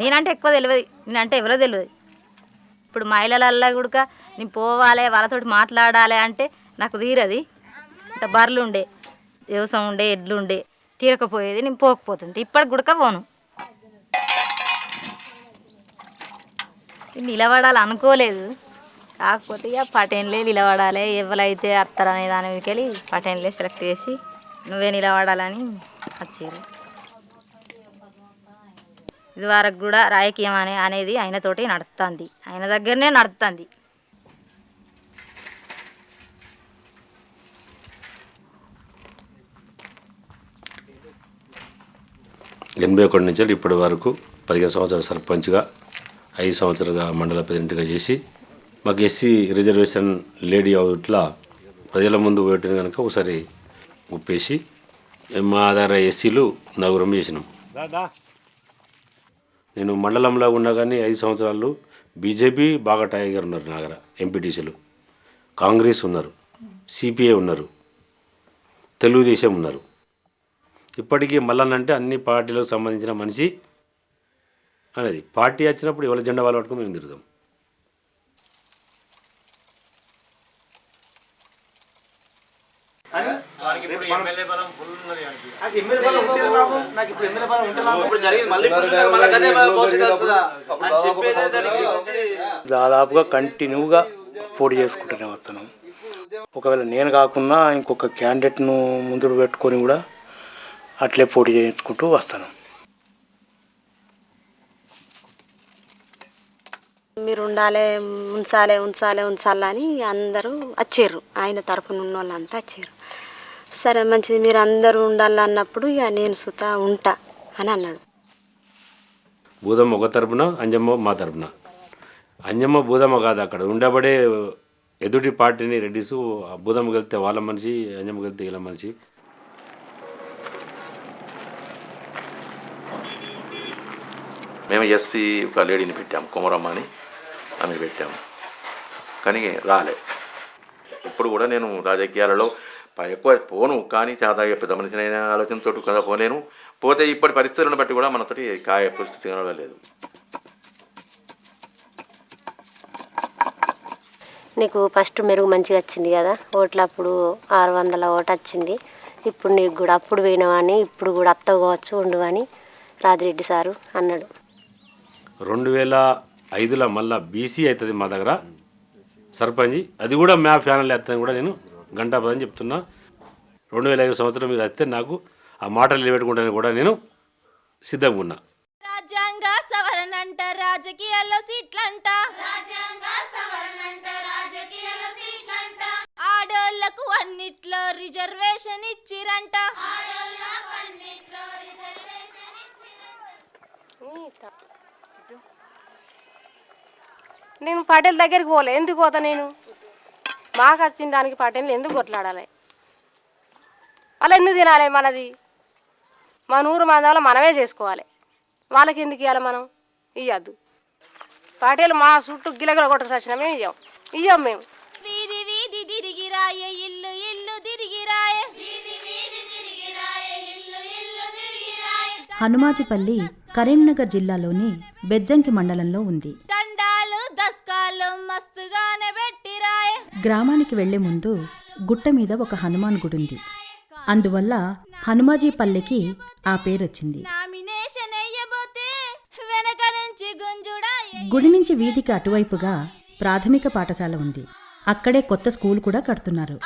నేనంటే ఎక్కువ తెలియదు. నేనంటే ఎవరో తెలియదు. ఇప్పుడు మహిళలల్లో కూడా నేను పోవాలి వాళ్ళతోటి మాట్లాడాలి అంటే నాకు తీరది. అంటే బర్రెలు ఉండే వ్యవసాయం ఉండే ఎడ్లు ఉండే తీరకపోయేది నేను పోకపోతుంటే ఇప్పటికి గుడక పోను. నిలబడాలి అనుకోలేదు. కాకపోతే ఇక పటేన్లే నిలబడాలి. ఎవరైతే అత్తరనే దాని వెళ్ళి పటేన్లే సెలెక్ట్ చేసి నువ్వే నిలబడాలని వచ్చారు ఇది వరకు కూడా రాజకీయం అనే అనేది ఆయనతోటి నడుస్తుంది ఆయన దగ్గరనే నడుస్తుంది ఎనభై ఒకటి నుంచి ఇప్పటి వరకు పదిహేను సంవత్సరాల సర్పంచ్గా ఐదు సంవత్సరాలుగా మండల ప్రెసిడెంట్గా చేసి మాకు ఎస్సీ రిజర్వేషన్ లేడీ అవుట్లా ప్రజల ముందు పెట్టిన కనుక ఒకసారి ఉప్పేసి మా దగ్గర ఎస్సీలు నలుగురం చేసినాం. నేను మండలంలో ఉన్నా కానీ ఐదు సంవత్సరాలు బీజేపీ బాగా టైగర్ ఉన్నారు నా దగ్గర ఎంపీటీసీలు. కాంగ్రెస్ ఉన్నారు సిపిఐ ఉన్నారు తెలుగుదేశం ఉన్నారు. ఇప్పటికీ మల్లన్నంటే అన్ని పార్టీలకు సంబంధించిన మనిషి అనేది. పార్టీ వచ్చినప్పుడు ఎవరి జెండా వాళ్ళు పట్టుకుని మేము తిరుగుతాం. ఇప్పుడు జరిగింది. మళ్ళీ పురుషులకు మళ్ళీ కదే భవిష్యత్తు వస్తుందా అని చెప్పేది దానికి గురించి దాదాపుగా కంటిన్యూగా పోటీ చేసుకుంటూనే వస్తున్నాం ఒకవేళ నేను కాకుండా ఇంకొక క్యాండిడేట్ను ముందు పెట్టుకొని కూడా అట్లే పోటీ చేసుకుంటూ వస్తాను. మీరు ఉండాలి ఉంచాలి ఉంచాలి ఉంచాలి అని అందరూ వచ్చారు ఆయన తరపున ఉన్న వాళ్ళంతా వచ్చారు సరే మంచిది మీరు అందరూ ఉండాలి అన్నప్పుడు ఇక నేను సుత ఉంటా అని అన్నాడు. బూదమ్మ ఒక తరపున అంజమ్మ మా తరపున. అంజమ్మ బూదమ్మ కాదు అక్కడ. ఉండబడే ఎదుటి పార్టీని రెడ్డిసు బూదమ్మ గెలితే వాళ్ళ మనిషి అంజమ్మ గెలితే వీళ్ళ మనిషి. మేము ఎస్సీ ఒక లేడీని పెట్టాము కుమరమ్మ అని ఆమె పెట్టాము కానీ రాలే. ఇప్పుడు కూడా నేను రాజకీయాలలో ఎక్కువ పోను కానీ చాలా పెద్ద మనిషిని అయిన ఆలోచనతో కదా పోలేను. పోతే ఇప్పటి పరిస్థితులను బట్టి కూడా మనతోటి కాయ పరిస్థితి కనబడలేదు నీకు ఫస్ట్ మెరుగు మంచిగా వచ్చింది కదా? ఓట్లు అప్పుడు ఆరు వందల ఓటు వచ్చింది. ఇప్పుడు నీకు కూడా అప్పుడు పోయినవని ఇప్పుడు కూడా అత్తగవచ్చు ఉండవని రాజిరెడ్డి సారు అన్నాడు. రెండు వేల ఐదులో మళ్ళా బీసీ అవుతుంది మా దగ్గర. సర్పంచ్ అది కూడా మ్యాప్ ఫ్యానల్ వేస్తాను కూడా నేను. గంటా పదని చెప్తున్నా. రెండు వేల ఐదు సంవత్సరం మీరు వస్తే నాకు ఆ మాటలు నిలబెట్టుకుంటాను కూడా నేను సిద్ధంగా ఉన్నా. రాజ్యాంగ సవరణ అంట రాజకీయాల్లో సీట్లంట. రాజ్యాంగ సవరణ అంట రాజకీయాల్లో సీట్లంట ఆడోళ్ళకు అన్నిట్లో రిజర్వేషన్ ఇచ్చిరంట ఆడోళ్ళకు అన్నిట్లో రిజర్వేషన్ ఇచ్చిరంట. నేను పటేల్ దగ్గరికి పోలే. ఎందుకు పోతా నేను? మాకు వచ్చిన దానికి పటేల్ ఎందుకు కొట్లాడాలి? వాళ్ళు ఎందుకు తినాలి మనది? మన ఊరు మన మనమే చేసుకోవాలి. వాళ్ళకి ఎందుకు ఇవ్వాలి మనం? ఇవ్వద్దు పటేల్ మా చుట్టూ గిలగిల కొట్టుకు వచ్చినా మేము ఇవ్వం ఇవ్వం మేము. వీధి వీధి తిరిగి రాయే ఇల్లు ఇల్లు తిరిగి రాయే వీధి వీధి తిరిగి రాయే ఇల్లు ఇల్లు తిరిగి రాయే హనుమాజిపల్లి కరీంనగర్ జిల్లాలోని బెజ్జంకి మండలంలో ఉంది. దండాలు దస్కాలు మస్తుగానే పెట్టి గ్రామానికి వెళ్ళే ముందు గుట్ట మీద ఒక హనుమాన్ గుడి ఉంది అందువల్ల హనుమాజీపల్లెకి ఆ పేరొచ్చింది. గుడి నుంచి వీధికి అటువైపుగా ప్రాథమిక పాఠశాల ఉంది. అక్కడే కొత్త స్కూల్ కూడా కడుతున్నారు.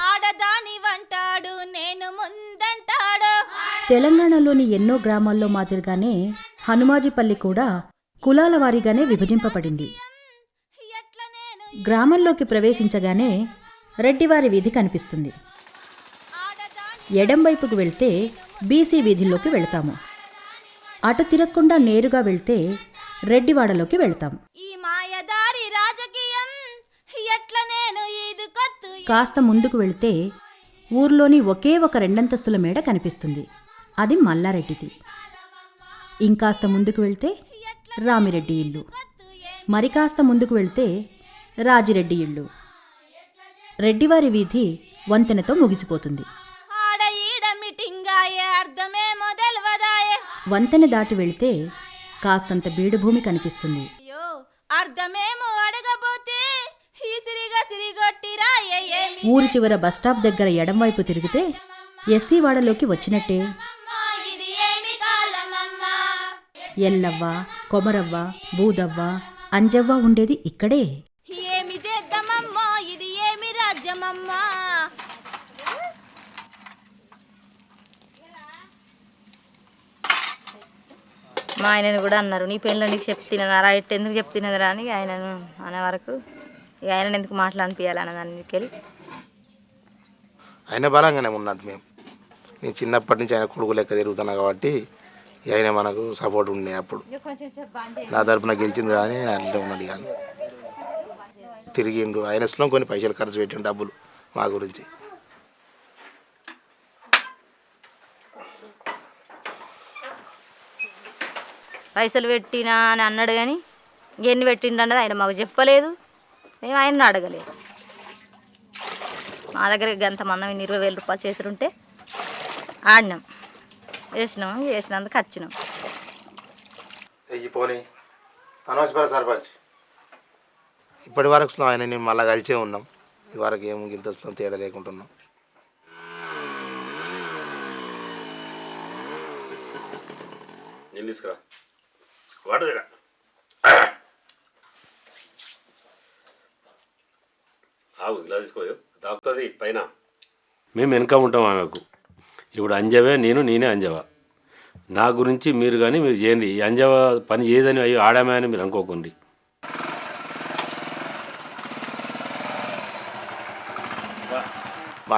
తెలంగాణలోని ఎన్నో గ్రామాల్లో మాదిరిగానే హనుమాజిపల్లి కూడా కులాల వారీగానే విభజింపబడింది. గ్రామంలోకి ప్రవేశించగానే రెడ్డివారి వీధి కనిపిస్తుంది. ఆడదాని ఎడం వైపుకు వెళ్తే బీసీ వీధిలోకి వెళ్తాము. అటు తిరగకుండా నేరుగా వెళ్తే రెడ్డివాడలోకి వెళ్తాం. కాస్త ముందుకు వెళ్తే ఊర్లోని ఒకే ఒక రెండంతస్తుల మేడ కనిపిస్తుంది. అది మల్లారెడ్డిది. ఇంకాస్త ముందుకు వెళ్తే రామిరెడ్డి ఇల్లు. మరి కాస్త ముందుకు వెళ్తే రాజిరెడ్డి ఇల్లు రెడ్డివారి వీధి వంతెనతో ముగిసిపోతుంది. వంతెన దాటి వెళితే కాస్తంత బీడుభూమి కనిపిస్తుంది. ఊరి చివర బస్టాప్ దగ్గర ఎడంవైపు తిరిగితే ఎస్సీ వాడలోకి వచ్చినట్టే. ఎల్లవ్వ కొమరవ్వ బూదవ్వ అంజవ్వ ఉండేది ఇక్కడే ఏమి చేద్దామమ్మా ఇది ఏమి రాజ్యమమ్మా మా ఆయనని కూడా అన్నారు నీ పెళ్ళి నీకు చెప్తున్నదారా ఇట్ ఎందుకు చెప్తున్నదిరా అని ఆయనను అనే వరకు ఇక ఆయనను ఎందుకు మాట్లాడిపియాలి అన్న దాని మీదకి వెళ్ళి ఆయన బలంగానే ఉన్నట్టు మేము. నేను చిన్నప్పటి నుంచి ఆయన కొడుకు లెక్క తిరుగుతున్నా కాబట్టి ఇక ఆయన మనకు సపోర్ట్ ఉండే అప్పుడు. నా తరపున గెలిచింది కానీ ఆయన అట్లే ఉన్నాడు కానీ తిరిగిండు ఆయన ఇష్టం కొన్ని పైసలు ఖర్చు పెట్టిండు డబ్బులు మా గురించి. పైసలు పెట్టినా అని అన్నాడు కానీ ఎన్ని పెట్టిండు అన్నది ఆయన మాకు చెప్పలేదు. మేము ఆయన్ని అడగలేదు. మా దగ్గర గంత మందం ఇరవై వేల రూపాయలు చేతులుంటే ఆడినాం. వేసినాం వేసినందుకు వచ్చినాం వెయ్యి పోనీ. అనవసర సర్పంచ్. ఇప్పటి వరకు ఆయన నేను మళ్ళీ కలిసే ఉన్నాం. ఈ వరకు ఏం ఇంత వస్తున్నాం తేడా లేకుంటున్నాం. నేను తీసుకురా. దగ్గర ఆవు గ్లాస్ తీసుకోయో తాకుతుంది పైన. మేము వెనక ఉంటాం ఆమెకు. ఇప్పుడు అంజవే నేను నేనే అంజవ. నా గురించి మీరు కానీ మీరు చేయండి ఈ అంజవ పని చేయదని అయ్యో ఆడామే అని మీరు అనుకోకండి.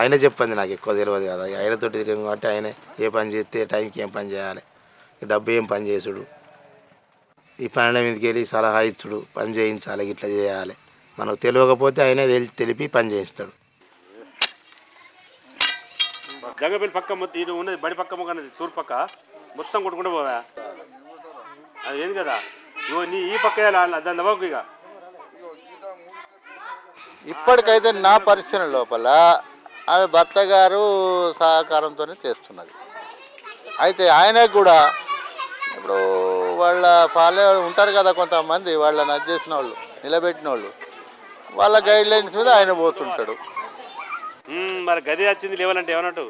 ఆయన చెప్పింది నాకు ఎక్కువ తెలియదు కదా. ఇక ఆయనతో తిరిగాం కాబట్టి ఆయన ఏ పని చేస్తే టైంకి ఏం పని చేయాలి? ఈ డబ్బు ఏం పని చేసుడు? ఈ పనుల మీదకి వెళ్ళి సలహా ఇచ్చుడు పని చేయించాలి ఇట్లా చేయాలి. మనకు తెలియకపోతే ఆయనే తెలి- తెలిపి పని చేయిస్తాడు. జంగపల్లి పక్క మొత్తం ఇటు ఉన్నది బడి పక్క మొక్క ఉన్నది తూర్పు పక్క. మొత్తం కొట్టుకుంటూ పోవా? అది ఏంది కదా? ఇగో నీ ఈ పక్క దాని ఇక ఇప్పటికైతే నా పరిశీలన లోపల ఆమె భర్త గారు సహకారంతో చేస్తున్నది. అయితే ఆయనకు కూడా ఇప్పుడు వాళ్ళ ఫాలో ఉంటారు కదా కొంతమంది వాళ్ళని అది చేసిన వాళ్ళు నిలబెట్టిన వాళ్ళు వాళ్ళ గైడ్ లైన్స్ మీద ఆయన పోతుంటాడు. మరి గది వచ్చింది లేవాలంటే ఏమన్నట్టు?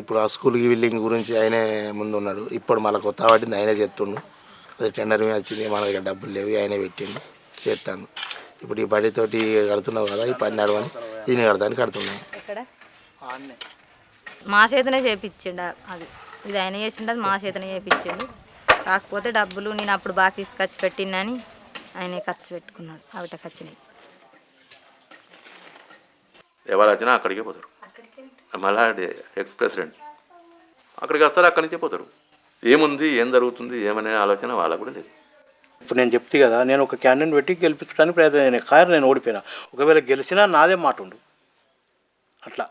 ఇప్పుడు ఆ స్కూల్కి బిల్డింగ్ గురించి ఆయనే ముందు ఉన్నాడు. ఇప్పుడు మళ్ళీ కొత్త పట్టింది ఆయనే చేస్తుండు. అది టెండర్ మీద వచ్చింది మన దగ్గర డబ్బులు లేవు ఆయనే పెట్టిండు చేస్తాడు. ఇప్పుడు ఈ బడితోటి కడుతున్నావు కదా ఈ పని నడవని దీన్ని కడతాను కడుతున్నాను ఎక్కడ? మా చేతనే చేపించిండు అది. ఇది ఆయన చేసిండు అది మా చేతనే చేపించిండు కాకపోతే డబ్బులు నేను అప్పుడు బాగా తీసుకొచ్చి పెట్టిందని ఆయనే ఖర్చు పెట్టుకున్నాడు. అవిట ఖర్చుని. ఎవరు వచ్చినా అక్కడికే పోతారు. మళ్ళా ఎక్స్ ప్రెసిడెంట్. అక్కడికి వస్తారు అక్కడి నుంచే పోతారు. ఏముంది ఏం జరుగుతుంది ఏమనే ఆలోచన వాళ్ళకు కూడా లేదు. ఇప్పుడు నేను చెప్తే కదా నేను ఒక క్యాండిడేట్ పెట్టి గెలిపించడానికి ప్రయత్నం కానీ నేను ఓడిపోయినా. ఒకవేళ గెలిచినా నాదే మాట ఉండు. అట్లా.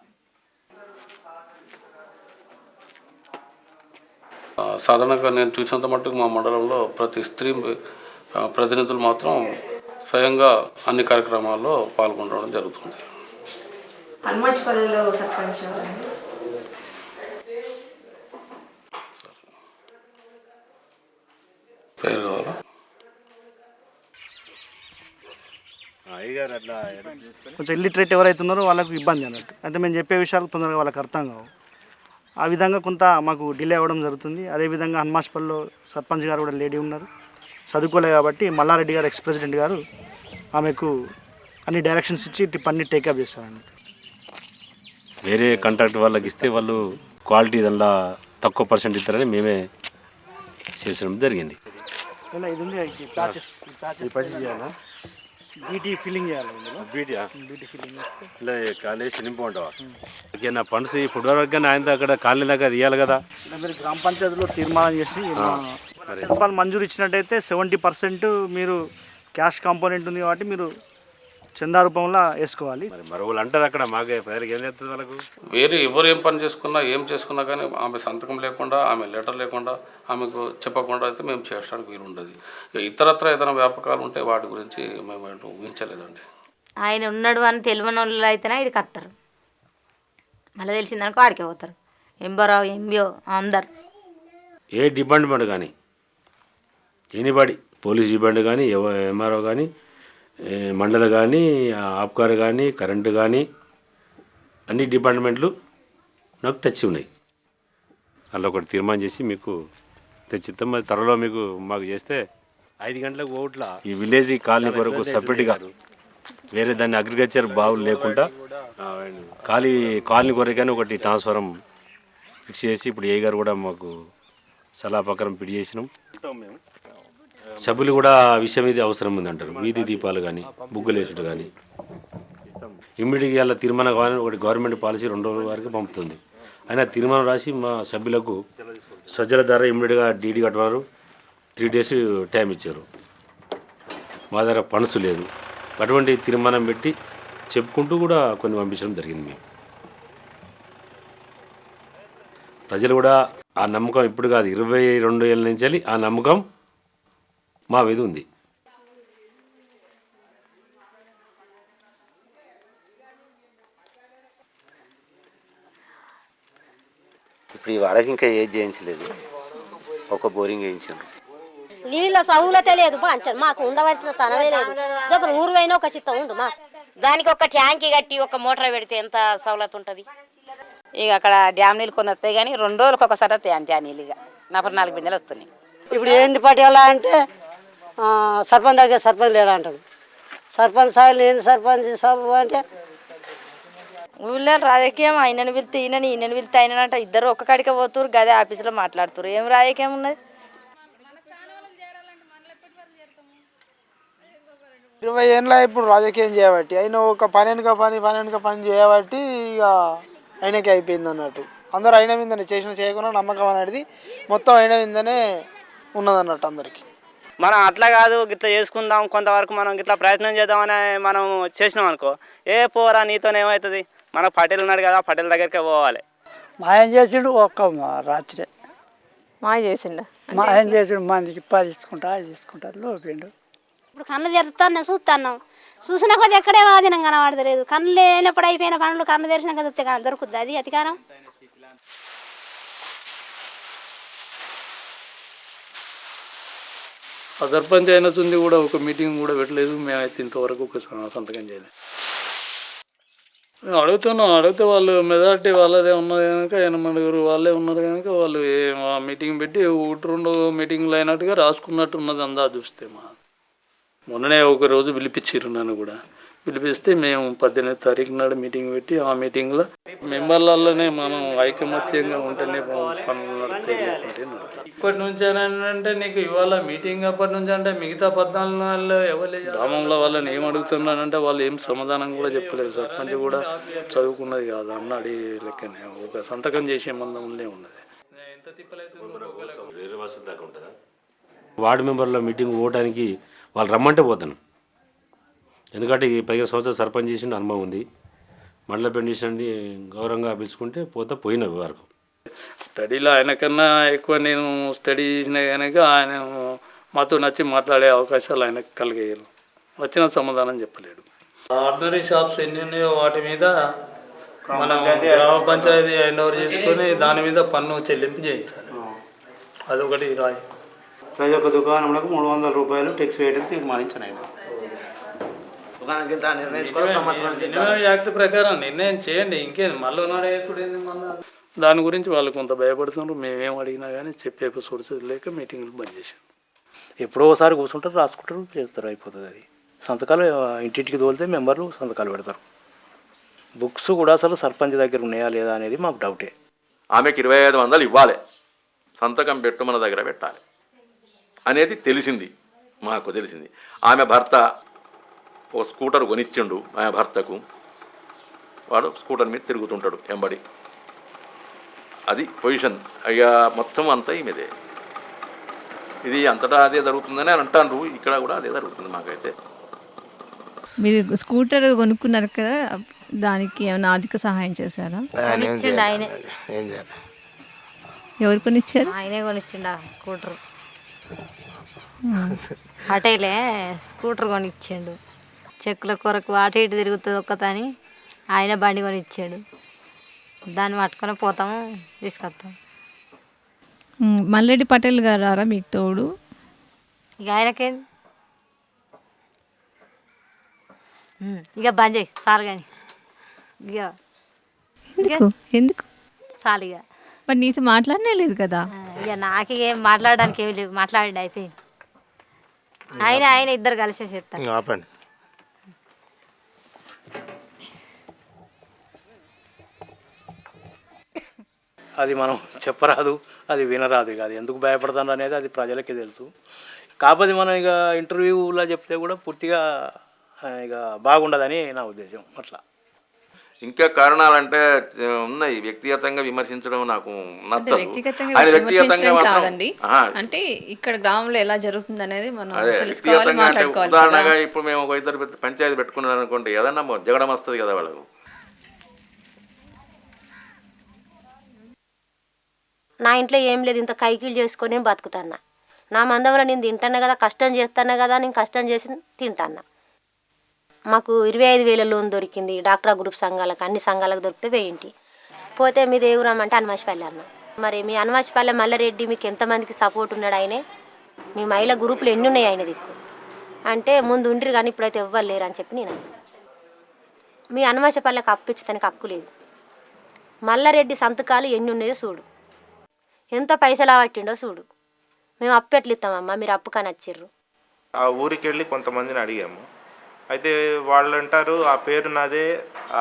సాధారణంగా నేను చూసినంత మట్టుకు మా మండలంలో ప్రతి స్త్రీ ప్రతినిధులు మాత్రం స్వయంగా అన్ని కార్యక్రమాల్లో పాల్గొనడం జరుగుతుంది? పేరు కావాలా? కొంచెం ఇల్లిటరేట్ ఎవరైతే ఉన్నారో వాళ్ళకు ఇబ్బంది అన్నట్టు. అయితే మేము చెప్పే విషయాలు తొందరగా వాళ్ళకి అర్థం కావు. ఆ విధంగా కొంత మాకు డిలే అవ్వడం జరుగుతుంది. అదేవిధంగా హన్మాస్పల్లిలో సర్పంచ్ గారు కూడా లేడీ ఉన్నారు. చదువుకోలే కాబట్టి మల్లారెడ్డి గారు ఎక్స్ ప్రెసిడెంట్ గారు ఆమెకు అన్ని డైరెక్షన్స్ ఇచ్చి పని టేకప్ చేస్తారండి. వేరే కాంట్రాక్ట్ వాళ్ళకి ఇస్తే వాళ్ళు క్వాలిటీ దానిలో తక్కువ పర్సెంట్ ఇస్తారని మేమే చేసడం జరిగింది. ఇది ఉంది? బీటీ ఫిల్లింగ్ చేయాలి ఇందులో. బీటియా బీటీ ఫిల్లింగ్ చేస్తే. ఇలా కాలేజ్ నింపమంటావా ఓకే నా ఫండ్స్ ఇప్పుడు వరకు ఆయన అక్కడ కాలనీ దాకా తీయాలి కదా. మీరు గ్రామ పంచాయతీలో తీర్మానం చేసి రూపాయలు మంజూరు ఇచ్చినట్టయితే సెవెంటీ పర్సెంట్ మీరు క్యాష్ కాంపోనెంట్ ఉంది కాబట్టి మీరు చందా రూపంలో వేసుకోవాలి. మరి మరి వాళ్ళు అంటారు అక్కడ మాకే ప్రజలకు ఏం చేస్తుంది వాళ్ళకు? వేరే ఎవరు ఏం పని చేసుకున్నా ఏం చేసుకున్నా కానీ ఆమె సంతకం లేకుండా ఆమె లెటర్ లేకుండా ఆమెకు చెప్పకుండా అయితే మేము చేయడానికి వీలు ఉండదు ఇక ఇతరత్ర ఏదైనా వ్యాపకాలు ఉంటే వాటి గురించి మేము ఊహించలేదండి. ఆయన ఉన్నాడు అని తెలియని వాళ్ళు అయితేనే ఇక్కడికి వస్తారు. మళ్ళీ తెలిసిందనుకో ఆడికే పోతారు. ఎంబరో ఎంబియో అందరు. ఏ డిపార్ట్మెంట్ కానీ ఎనీబడి పోలీస్ డిపార్ట్మెంట్ కానీ ఎంఆర్ఓ కానీ మండల కానీ ఆబ్కార్ కానీ కరెంటు కానీ అన్ని డిపార్ట్మెంట్లు నాకు టచ్ ఉన్నాయి. అలా ఒకటి తీర్మానం చేసి మీకు తెచ్చిస్తాం మరి త్వరలో మీకు మాకు చేస్తే ఐదు గంటలకు ఓట్ల. ఈ విలేజ్ కాలనీ కొరకు సపరేట్గా వేరే దాన్ని అగ్రికల్చర్ బావులు లేకుండా ఖాళీ కాలనీ కొరకని ఒకటి ట్రాన్స్ఫారం ఫిక్స్ చేసి ఇప్పుడు ఏ గారు కూడా మాకు సలహా ప్రకారం పిడి చేసినాం. సభ్యులు కూడా విషయం ఇది అవసరం ఉంది అంటారు వీధి దీపాలు కానీ బుగ్గులేసుడు కానీ ఇమ్మీడియట్గా ఇలా తీర్మానం కావాలని ఒకటి గవర్నమెంట్ పాలసీ రెండు రోజుల వరకు పంపుతుంది. అయినా తీర్మానం రాసి మా సభ్యులకు సజ్జల ధర ఇమ్మీడియట్గా డీడీ కట్టవారు త్రీ డేస్ టైం ఇచ్చారు. మా దగ్గర పనసు లేదు. అటువంటి తీర్మానం పెట్టి చెప్పుకుంటూ కూడా కొన్ని పంపించడం జరిగింది మేము. ప్రజలు కూడా ఆ నమ్మకం ఇప్పుడు కాదు ఇరవై రెండు ఏళ్ళ నుంచి ఆ నమ్మకం మా మీద ఉంది. ఇప్పుడు ఈ వాడకి ఇంకా ఏది చేయించలేదు? ఒక బోరింగ్ వేయించారు నీళ్ళ సహూలతే లేదు పంచర్ మాకు ఉండవలసిన తనవే లేదు. చెప్పు ఊరు పోయినా ఒక చిత్తం ఉండు మా దానికి ఒక ట్యాంకీ కట్టి ఒక మోటార్ పెడితే ఎంత సౌలత్ ఉంటుంది? ఇక అక్కడ డ్యామ్ నీళ్ళు కొన్ని వస్తాయి కానీ రెండు రోజులకు ఒకసారి వస్తాయి అంతే ఆ నీళ్ళు ఇక. నాకు నాలుగు బిందెలు వస్తున్నాయి. ఇప్పుడు ఏంది పట్టేలా అంటే సర్పంచ్ దగ్గర సర్పంచ్ లేడా అంటాడు. సర్పంచ్ సార్ ఏంది సర్పంచ్ సాబు అంటే? ఊళ్ళో రాజకీయం ఆయనను పిలితే ఈయనని ఈయనను పిలితే ఆయన అంట. ఇద్దరు ఒక్క కాడికే పోతురు గదే ఆఫీసులో మాట్లాడుతురు ఏం రాజకీయం ఉన్నది? ఇరవై ఏళ్ళ ఇప్పుడు రాజకీయం చేయబట్టి ఆయన ఒక పని వెనుక పని పని వెనుక పని చేయబట్టి ఇక ఆయనకి అయిపోయింది అన్నట్టు. అందరూ ఆయన మీదనే చేసిన చేయకుండా నమ్మకం అనేది మొత్తం ఆయన మీదనే ఉన్నదన్నట్టు అందరికీ. మనం అట్లా కాదు గిట్లా చేసుకుందాం కొంతవరకు మనం గిట్లా ప్రయత్నం చేద్దామని మనం చేసినాం అనుకో ఏ పోరా నీతో ఏమవుతుంది మనకు పటేల్ ఉన్నాడు కదా పటేల్ దగ్గరికే పోవాలి. మాయం చేసిండు ఒక్క మా- రాత్రి. మాయ చేసిండ? మాయం చేసిండు మందికి పది తీసుకుంటా అది తీసుకుంటారు లోపిండు. ఇప్పుడు కళ్ళు తెరుతాను చూస్తాను చూసిన కొద్ది ఎక్కడే వాదినం కనబడతలేదు. కళ్ళు లేనప్పుడు అయిపోయిన పనులు కళ్ళు తెరిచినాక కానీ దొరుకుద్ది? అది అధికారం? ఆ సర్పంచ్ అయిన చుంది కూడా ఒక మీటింగ్ కూడా పెట్టలేదు. మేమైతే ఇంతవరకు ఒక స- సంతకం చేయలేదు. మేము అడుగుతున్నాం. అడిగితే వాళ్ళు మెజార్టీ వాళ్ళదే ఉన్నది కనుక ఎనమడుగురు వాళ్ళే ఉన్నారు కనుక వాళ్ళు ఏ- ఆ మీటింగ్ పెట్టి ఒకటి రెండు మీటింగ్లు అయినట్టుగా రాసుకున్నట్టు ఉన్నది అందా చూస్తే మా మొన్ననే ఒక రోజు పిలిపించారు నన్ను కూడా. పిలిపిస్తే మేము పద్దెనిమిది తారీఖు నాడు మీటింగ్ పెట్టి ఆ మీటింగ్లో మెంబర్లలోనే మనం ఐకమత్యంగా ఉంటేనే పనులు నడవవు. ఇప్పటి నుంచి అంటే నీకు ఇవాళ మీటింగ్ అప్పటి నుంచి అంటే మిగతా పద్నాలుగు నెలలు ఎవరు గ్రామంలో వాళ్ళని ఏం అడుగుతున్నానంటే వాళ్ళు ఏం సమాధానం కూడా చెప్పలేదు. సర్పంచ్ కూడా చదువుకున్నది కాదు. అన్నాడు లెక్కనే. ఒక సంతకం చేసే మందంలో ఉన్నది. వార్డు మెంబర్ల మీటింగ్ పోవడానికి వాళ్ళు రమ్మంటే పోతాను. ఎందుకంటే ఈ పదిహేను సంవత్సరాలు సర్పంచ్ చేసిన అనుభవం ఉంది. మండల పెన్షన్ గౌరవంగా పిలుచుకుంటే పోతే పోయిన వరకు స్టడీలో ఆయన కన్నా ఎక్కువ నేను స్టడీ చేసిన కనుక ఆయన మాతో నచ్చి మాట్లాడే అవకాశాలు ఆయనకు కలిగేయాలి వచ్చిన సమాధానం చెప్పలేడు. ఆర్డినరీ షాప్స్ ఎన్ని ఉన్నాయో వాటి మీద మనం గ్రామ పంచాయతీ హ్యాండ్ ఓవర్ చేసుకొని దాని మీద పన్ను చెల్లింపు చేయించాలి. అదొకటి రాయి. ప్రతి ఒక్క దుకాణంలో మూడు వందల రూపాయలు టెక్స్ వేయడం తీర్మానించాను ఇంత నిర్ణయించుకోవాలి సంవత్సరానికి యాక్ట్ ప్రకారం నిర్ణయం చేయండి ఇంకేంది నాడు మళ్ళీ? దాని గురించి వాళ్ళు కొంత భయపడుతున్నారు మేమేం అడిగినా కానీ చెప్పే సోర్సెస్ లేక మీటింగ్లు బంద్ చేశాం ఎప్పుడో ఒకసారి కూర్చుంటారు రాసుకుంటారు చేస్తారు అయిపోతుంది అది. సంతకాలు ఇంటింటికి తోలితే మెంబర్లు సంతకాలు పెడతారు. బుక్స్ కూడా అసలు సర్పంచ్ దగ్గర ఉన్నాయా లేదా అనేది మాకు డౌటే. ఆమెకి ఇరవై ఐదు వందలు ఇవ్వాలి. సంతకం పెట్టు మన దగ్గర పెట్టాలి. అనేది తెలిసింది మాకు తెలిసింది. ఆమె భర్త ఓ స్కూటర్ కొనిచ్చిండు ఆమె భర్తకు. వాడు స్కూటర్ మీద తిరుగుతుంటాడు ఎంబడి. అది పొజిషన్. ఇక మొత్తం అంతా ఈమెదే. ఇది అంతటా అదే జరుగుతుందని అని అంటారు ఇక్కడ కూడా అదే జరుగుతుంది మాకైతే. మీరు స్కూటర్ కొనుక్కున్నారు కదా దానికి ఏమైనా ఆర్థిక సహాయం చేశారా? ఆయన? ఆయనే. ఎవరు కొనిచ్చారు? ఆయనే కొనిచ్చిండు ఆ స్కూటర్. హటేలే స్కూటర్ కొనిచ్చిండు. చెక్కుల కొరకు అటు ఇటు తిరుగుతుంది ఒక్కతని. ఆయన బండి కొని ఇచ్చాడు దాన్ని పట్టుకొని పోతాము తీసుకొస్తాం. మల్లెడ్డి పటేల్ గారు రారా మీకు తోడు? ఇక ఆయనకేం? ఇక బంద్ చేయి చాలు కానీ. ఇక ఎందుకు? ఎందుకు? చాలు ఇక. మరి నీతో మాట్లాడనే లేదు కదా? ఇక నాకు ఏం మాట్లాడడానికి ఏమి లేవు మాట్లాడి అయిపోయింది. ఆయన ఆయన ఇద్దరు కలిసి చేస్తారు. అది మనం చెప్పరాదు అది వినరాదు ఇక. అది ఎందుకు భయపడతాను అనేది అది ప్రజలకే తెలుసు. కాకపోతే మనం ఇక ఇంటర్వ్యూలో చెప్తే కూడా పూర్తిగా ఇక బాగుండదని నా ఉద్దేశం అట్లా. ఇంకా కారణాలంటే ఉన్నాయి. వ్యక్తిగతంగా విమర్శించడం నాకు నచ్చదు. వ్యక్తిగతంగా ఆయన కాదండి. అంటే ఇక్కడ గ్రామంలో ఎలా జరుగుతుంది అనేది మనం వ్యక్తిగతంగా అంటే ఉదాహరణగా కదా. ఇప్పుడు మేము ఒక ఇద్దరు పంచాయతీ పెట్టుకున్నాం అనుకోండి ఏదన్నా జగడం వస్తుంది కదా వాళ్ళకు. నా ఇంట్లో ఏం లేదు ఇంత కైకిలు చేసుకొని నేను బతుకుతాన్నా. నా మందంలో నేను తింటాను కదా కష్టం చేస్తాను కదా నేను కష్టం చేసి తింటాను మాకు ఇరవై ఐదు వేల లోన్ దొరికింది డాక్టర్ గ్రూప్ సంఘాలకు అన్ని సంఘాలకు దొరికితే వేయింటి. పోతే మీ దేవురం అంటే అనమాసిపల్లి అన్న. మరి మీ అనమాసిపల్లి మల్లారెడ్డి మీకు ఎంతమందికి సపోర్ట్ ఉన్నాడు ఆయనే? మీ మహిళ గ్రూపులు ఎన్ని ఉన్నాయి ఆయన దిక్కు? అంటే ముందు ఉండ్రి కానీ ఇప్పుడైతే ఎవ్వరు లేరు అని చెప్పి నేను మీ అనమాసపల్లెకి అప్పించడానికి హక్కు లేదు. మల్లారెడ్డి సంతకాలు ఎన్ని ఉన్నాయో చూడు. ఎంత పైసలు పట్టిండో చూడు. మేము అప్పు ఎట్లా ఇస్తామమ్మా? మీరు అప్పు కానీ వచ్చిర్రు ఆ ఊరికి వెళ్ళి కొంతమందిని అడిగాము. అయితే వాళ్ళు అంటారు ఆ పేరు నాదే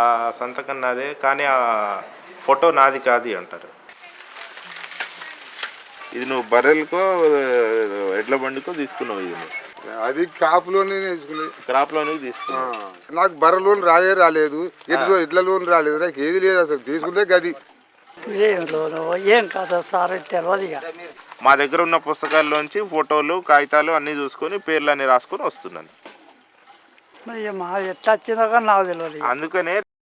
ఆ సంతకం నాదే కానీ ఆ ఫోటో నాది కాదు అంటారు. ఇది నువ్వు బర్రెలకో ఎడ్ల బండికో తీసుకున్నావు ఇది నువ్వు? అది కాపులోనే తీసుకునేది క్రాప్ లోనికి తీసుకున్నావు? నాకు బర్ర లోన్ రాలే రాలేదు. ఎడ్ల ఎడ్ల లోన్ రాలేదు. నాకు ఏది లేదు అసలు. తీసుకుందే గది. ఏం లోను ఏం కాదు సార్? తెలియదు ఇక. మా దగ్గర ఉన్న పుస్తకాల్లోంచి ఫోటోలు కాగితాలు అన్నీ చూసుకొని పేర్లు అన్నీ రాసుకొని వస్తున్నాను. మరి మా ఎట్లా వచ్చిందో కానీ నాకు తెలియదు. అందుకనే